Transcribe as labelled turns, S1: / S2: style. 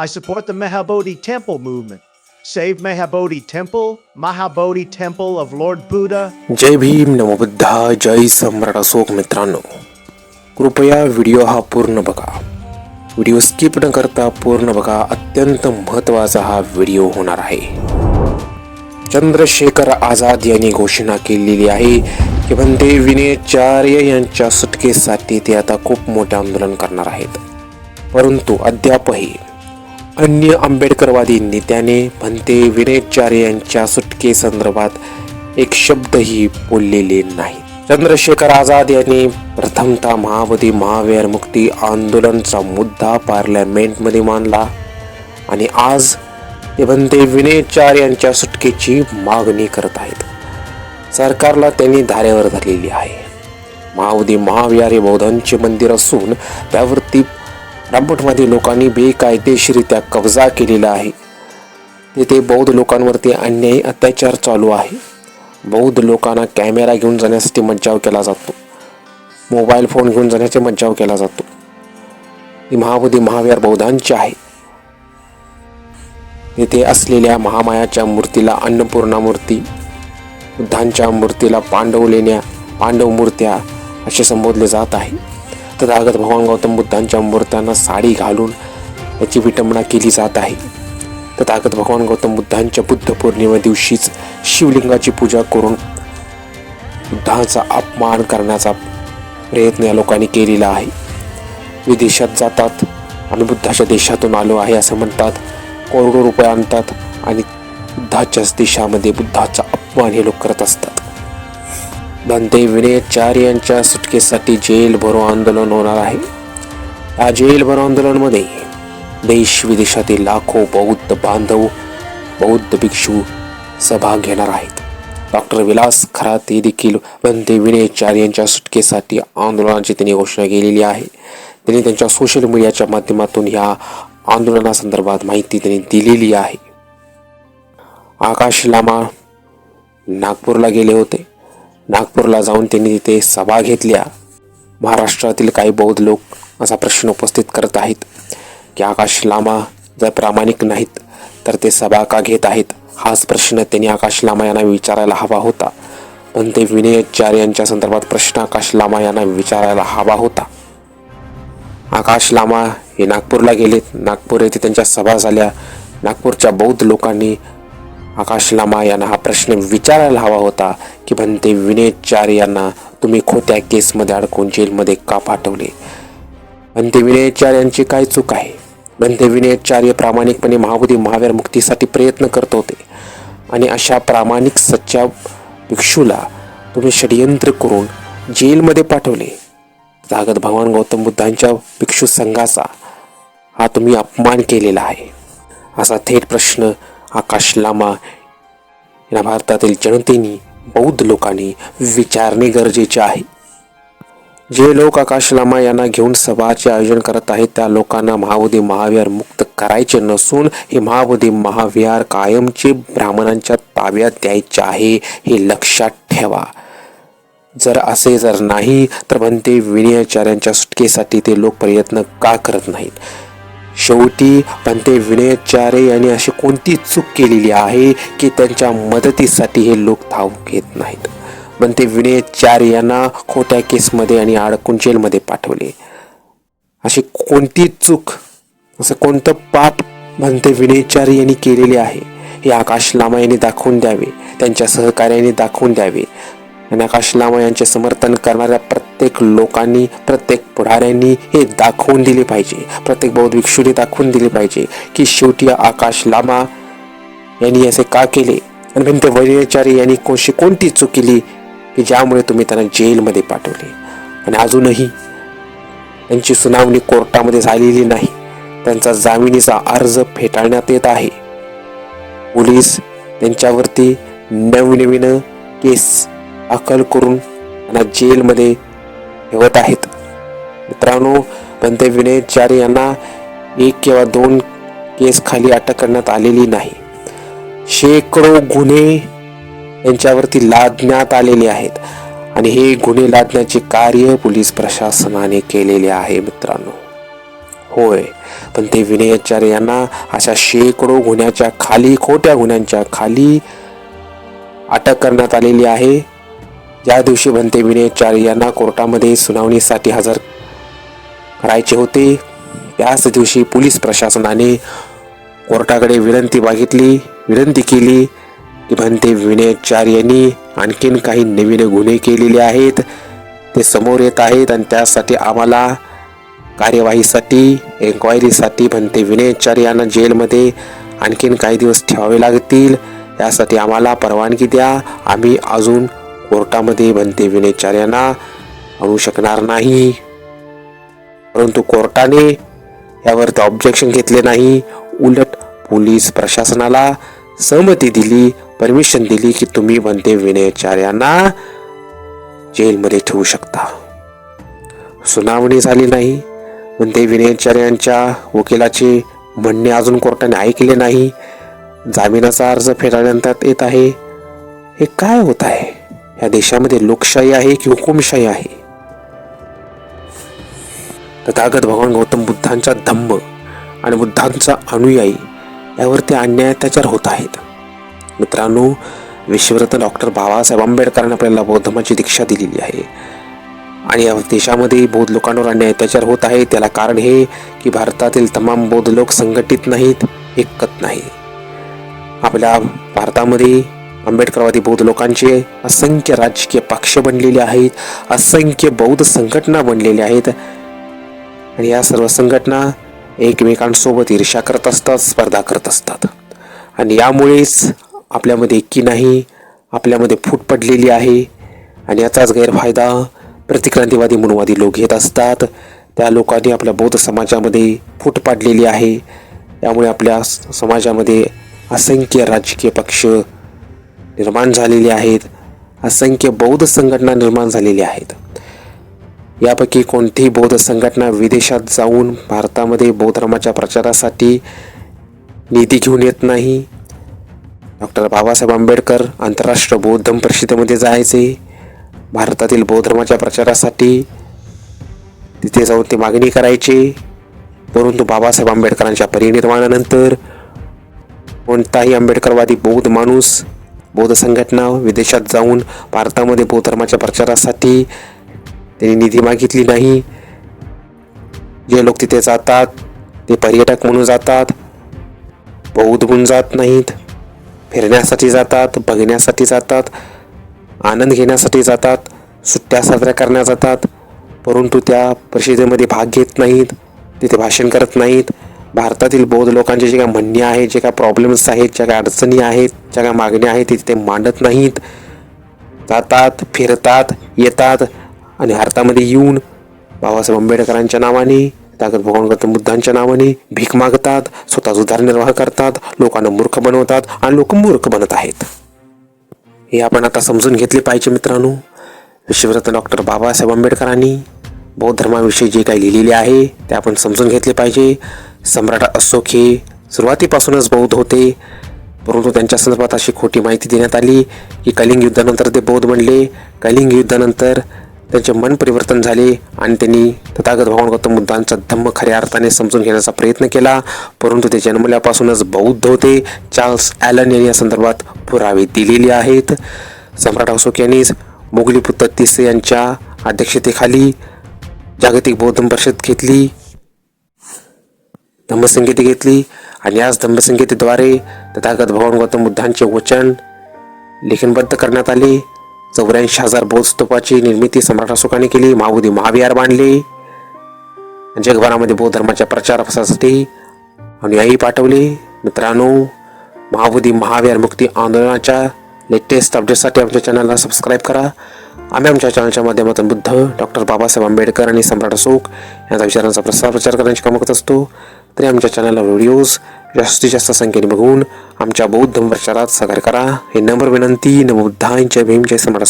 S1: I support the Mahabodhi Temple movement. Save Mahabodhi Temple, Mahabodhi Temple of Lord Buddha.
S2: जय भीम नमो बुद्धा जय सम्राट अशोक मित्रांनो कृपया video हा पूर्ण बघा व्हिडिओ स्किप न करता पूर्ण बघा अत्यंत महत्त्वाचा हा व्हिडिओ होणार आहे चंद्रशेखर आझाद यांनी घोषणा केलेली आहे की म्हणते विनयचार्य यांच्या सुटकेसाठी ते आता खूप मोठे आंदोलन करणार आहेत परंतु अद्यापही अन्य आंबेडकरवादी नेत्याने भंते विनयचार्य यांच्या सुटकेसंदर्भात एक शब्दही बोललेले नाही. चंद्रशेखर आझाद यांनी प्रथमतः महावधी महावीर मुक्ती आंदोलनचा मुद्दा पार्लमेंटमध्ये मांडला आणि आज ते भंते विनयचार यांच्या सुटकेची मागणी करत आहेत. सरकारला त्यांनी धारेवर धरलेली आहे. महावधी महाविहार हे बौद्धांचे मंदिर असून त्यावरती रामपटमध्ये लोकांनी बेकायदेशीरित्या कब्जा केलेला आहे. तेथे बौद्ध लोकांवरती अन्यायी अत्याचार चालू आहे. बौद्ध लोकांना कॅमेरा घेऊन जाण्यासाठी मज्जाव केला जातो. मोबाईल फोन घेऊन जाण्याचा मज्जाव केला जातो. ही महाबोधी महावीर बौद्धांची आहे. तेथे असलेल्या महामायाच्या मूर्तीला अन्नपूर्णा मूर्ती बुद्धांच्या मूर्तीला पांडव लेण्या पांडव मूर्त्या असे संबोधले जात आहे. तथागत भगवान गौतम बुद्धांच्या मूर्त्यांना साडी घालून याची विटंबना केली जात आहे. तथागत भगवान गौतम बुद्धांच्या बुद्ध पौर्णिमे दिवशीच शिवलिंगाची पूजा करून बुद्धांचा अपमान करण्याचा प्रयत्न या लोकांनी केलेला आहे. विदेशात जातात आम्ही बुद्धाच्या देशातून आलो आहे असं म्हणतात. करोडो रुपये आणतात आणि बुद्धाच्याच देशामध्ये बुद्धाचा अपमान हे लोक करत असतात. धनते विनयाचार्यांच्या अटकेसाठी जेल भरो आंदोलन होणार आहे. या जेल भरो आंदोलनमध्ये देश विदेशातील लाखो बौद्ध बांधव बौद्ध भिक्षू सहभाग घेणार आहेत. डॉक्टर विलास खरात हे देखील बंदे विनयचार यांच्या सुटकेसाठी आंदोलनाची त्यांनी घोषणा केलेली आहे. त्यांनी त्यांच्या सोशल मीडियाच्या माध्यमातून ह्या आंदोलनासंदर्भात माहिती त्यांनी दिलेली आहे. आकाश लामा नागपूरला गेले होते. नागपूरला जाऊन त्यांनी तिथे सभा घेतल्या. महाराष्ट्रातील काही बौद्ध लोक असा प्रश्न उपस्थित करत आहेत की आकाश लामा जर प्रामाणिक नाहीत तर ते सभा का घेत आहेत? हाच प्रश्न त्यांनी आकाश लामा यांना विचारायला हवा होता. पण ते विनयचार यांच्या संदर्भात प्रश्न आकाश लामा यांना विचारायला हवा होता. आकाश लामा हे नागपूरला गेलेत. नागपूर येथे त्यांच्या सभा झाल्या. नागपूरच्या बौद्ध लोकांनी आकाश लामा यांना हा प्रश्न विचारायला हवा होता की म्हणते विनयचार्य यांना तुम्ही खोट्या केसमध्ये अडकून जेलमध्ये का पाठवले? म्हणते विनयचार्य यांची काय चूक आहे? म्हणते विनयचार्य प्रामाणिकपणे महाबोधी महावीर मुक्तीसाठी प्रयत्न करत होते. आणि अशा प्रामाणिक सच्च्या भिक्षूला तुम्ही षडयंत्र करून जेलमध्ये पाठवले. जागत भगवान गौतम बुद्धांच्या भिक्षू संघाचा हा तुम्ही अपमान केलेला आहे. असा थेट प्रश्न आकाश लामा या भारतातील जनतेने बौद्ध लोकांनी विचारणे गरजेचे आहे. जे लोक आकाश लामा यांना घेऊन सभाचे आयोजन करत आहेत त्या लोकांना महाबोधी महाविहार मुक्त करायचे नसून हे महाबोधी महाविहार कायमचे ब्राह्मणांच्या ताब्यात द्यायचे आहे हे लक्षात ठेवा. जर असे जर नाही तर म्हणते विनयाचार्यांच्या सुटकेसाठी ते लोक प्रयत्न का करत नाहीत? शेवटी म्हणते विनयाचार्य यांनी अशी कोणती चूक केलेली आहे की त्यांच्या मदतीसाठी हे लोक धाव घेत नाहीत? म्हणते विनयचार्य यांना खोट्या केसमध्ये आणि अडकून जेलमध्ये पाठवले. अशी कोणती चूक असं कोणतं पाप म्हणते विनयचार्य यांनी केलेले आहे हे आकाश लामा यांनी दाखवून द्यावे त्यांच्या सहकार्याने दाखवून द्यावे आणि आकाश लामा यांचे समर्थन करणाऱ्या प्रत्येक प्रत्येक लोकांनी प्रत्येक पुढाऱ्यांनी हे दाखवून दिले पाहिजे. प्रत्येक बौद्ध भिक्षूने दाखवून दिले पाहिजे की शेवटी आकाश लामा यांनी असे का केले? आणि भिंत वैराचार्य यांनी कोणशी कोणती चूक केली की ज्यामुळे तुम्ही त्यांना जेलमध्ये पाठवले? आणि अजूनही त्यांची सुनावणी कोर्टामध्ये झालेली नाही. त्यांचा जामिनीचा अर्ज फेटाळण्यात येत आहे. पोलीस त्यांच्यावरती नवनवीन केस दाखल करून त्यांना जेलमध्ये ठेवत आहेत. मित्रांनो पंत विनयचार्य यांना एक किंवा दोन केस खाली अटक करण्यात आलेली नाही. शेकडो गुन्हे यांच्यावरती लादण्यात आलेले आहेत आणि हे गुन्हे लादण्याचे कार्य पोलीस प्रशासनाने केलेले आहे मित्रांनो. होय पण ते विनयाचार्य यांना अशा शेकडो गुन्ह्याच्या खाली खोट्या गुन्ह्यांच्या खाली अटक करण्यात आलेली आहे. ज्या दिवशी बनते विनयाचार्य यांना कोर्टामध्ये सुनावणीसाठी हजर करायचे होते त्याच दिवशी पोलीस प्रशासनाने कोर्टाकडे विनंती मागितली विनंती केली की भंते विनयाचार्य यांनी आणखीन काही नवीन गुन्हे केलेले आहेत ते समोर येत आहेत आणि त्यासाठी आम्हाला कार्यवाहीसाठी एन्क्वायरीसाठी भंते विनयाचार्य यांना जेलमध्ये आणखीन काही दिवस ठेवावे लागतील यासाठी आम्हाला परवानगी द्या. आम्ही अजून कोर्टामध्ये भंते विनयाचार्यांना आणू शकणार नाही. परंतु कोर्टाने यावरती ऑब्जेक्शन घेतले नाही. उलट पोलीस प्रशासनाला सहमती दिली परमिशन दिली की तुम्ही बनते विनयाचार्यांना जेलमध्ये ठेवू शकता. सुनावणी झाली नाही. बनते विनयाचार्यांच्या वकिलाचे म्हणणे अजून कोर्टाने ऐकले नाही. जामिनाचा अर्ज फेटाळण्यात येत आहे. हे काय होत आहे? या देशामध्ये लोकशाही आहे की हुकुमशाही आहे? तथागत भगवान गौतम बुद्धांचा धम्म आणि बुद्धांचा अनुयायी यावरती अन्याय अत्याचार होत आहेत. मित्रांनो विश्वरत्न डॉक्टर बाबासाहेब आंबेडकरांनी आपल्याला बौद्धमाची दीक्षा दिलेली आहे. आणि या देशामध्ये बौद्ध लोकांवर अन्याय अत्याचार होत आहे. त्याला कारण हे की भारतातील तमाम बौद्ध लोक संघटित नाहीत एकत नाही. आपल्या भारतामध्ये आंबेडकरवादी बौद्ध लोकांचे असंख्य राजकीय पक्ष बनलेले आहेत असंख्य बौद्ध संघटना बनलेल्या आहेत. आणि या सर्व संघटना एकमेकांसोबत ईर्ष्या करत असतात स्पर्धा करत असतात. आणि यामुळेच आपल्यामध्ये एकी नाही आपल्यामध्ये फूट पडलेली आहे. आणि याचाच गैरफायदा प्रतिक्रांतीवादी मनवादी लोक घेत असतात. त्या लोकांनी आपल्या बौद्ध समाजामध्ये फूट पाडलेली आहे. त्यामुळे आपल्या समाजामध्ये असंख्य राजकीय पक्ष निर्माण झालेली आहेत. असंख्य बौद्ध संघटना निर्माण झालेल्या आहेत. यापैकी कोणतीही बौद्ध संघटना विदेशात जाऊन भारतामध्ये बौद्ध धर्माच्या प्रचारासाठी निधी घेऊन येत नाही. डॉक्टर बाबासाहेब आंबेडकर आंतरराष्ट्रीय बौद्ध परिषदेमध्ये जायचे. भारतातील बौद्ध धर्माच्या प्रचारासाठी तिथे जाऊन ते मागणी करायचे. परंतु बाबासाहेब आंबेडकरांच्या परिनिर्वाणानंतर कोणताही आंबेडकरवादी बौद्ध माणूस बौद्ध संघटना विदेशात जाऊन भारतामध्ये बौद्ध धर्माच्या प्रचारासाठी त्यांनी निधी मागितली नाही. जे लोक तिथे जातात ते पर्यटक म्हणून जातात बौद्ध म्हणून जात नाहीत फिरण्यासाठी जातात बघण्यासाठी जातात आनंद घेण्यासाठी जातात सुट्ट्या साजऱ्या करण्या जातात परंतु त्या परिषदेमध्ये भाग घेत नाहीत तिथे भाषण करत नाहीत. भारतातील बौद्ध लोकांचे जे काय म्हणणे आहेत जे काय प्रॉब्लेम्स आहेत ज्या काय अडचणी आहेत ज्या काय मागण्या आहेत ते तिथे मांडत नाहीत. जातात फिरतात येतात आणि भारतामध्ये येऊन बाबासाहेब आंबेडकरांच्या नावाने ताकद भगवान गौतम बुद्धांच्या नावाने भीक मागतात स्वतःच उदारनिर्वाह करतात लोकांना मूर्ख बनवतात आणि लोक मूर्ख बनत आहेत. हे आपण आता समजून घेतले पाहिजे मित्रांनो. विश्वरत्न डॉक्टर बाबासाहेब आंबेडकरांनी बौद्ध धर्माविषयी जे काही लिहिलेले आहे ते आपण समजून घेतले पाहिजे. सम्राट अशोक हे सुरुवातीपासूनच बौद्ध होते. परंतु त्यांच्या संदर्भात अशी खोटी माहिती देण्यात आली की कलिंग युद्धानंतर ते बौद्ध बनले. कलिंग युद्धानंतर त्यांचे मन परिवर्तन झाले आणि त्यांनी तथागत भगवान गौतम बुद्धांचा धम्म खऱ्या अर्थाने समजून घेण्याचा प्रयत्न केला. परंतु ते जन्मल्यापासूनच बौद्ध होते. चार्ल्स ॲलन यांनी या संदर्भात पुरावे दिलेले आहेत. सम्राट अशोक यांनीच मोगली पुत्र तिसे यांच्या अध्यक्षतेखाली जागतिक बौद्ध परिषद घेतली. धम्मसंगीती घेतली आणि याच धम्मसंगीतेद्वारे तथागत भगवान गौतम बुद्धांचे वचन लेखनबद्ध करण्यात आले. चौऱ्याऐंशी हजार बौद्ध स्तूपाची निर्मिती सम्राट अशोकाने केली. महाबोधी महाविहार बांधले. जगभरामध्ये बौद्ध धर्माच्या प्रचार प्रसारासाठी अनुयायी पाठवले. मित्रांनो महाबोधी महाविहार मुक्ती आंदोलनाच्या लेटेस्ट अपडेटसाठी आमच्या चॅनलला सबस्क्राईब करा. आम्ही आमच्या चॅनलच्या माध्यमातून बुद्ध डॉक्टर बाबासाहेब आंबेडकर आणि सम्राट अशोक यांचा विचारांचा प्रसार प्रचार करण्याचे काम करत असतो. तरी आमच्या चॅनलला व्हिडिओज जास्तीत जास्त संख्येने बघून आमच्या बौद्ध प्रचारात सहकार्य करा. हे नम्र विनंती. नमो बुद्धांच्या भीम. जय सम्राट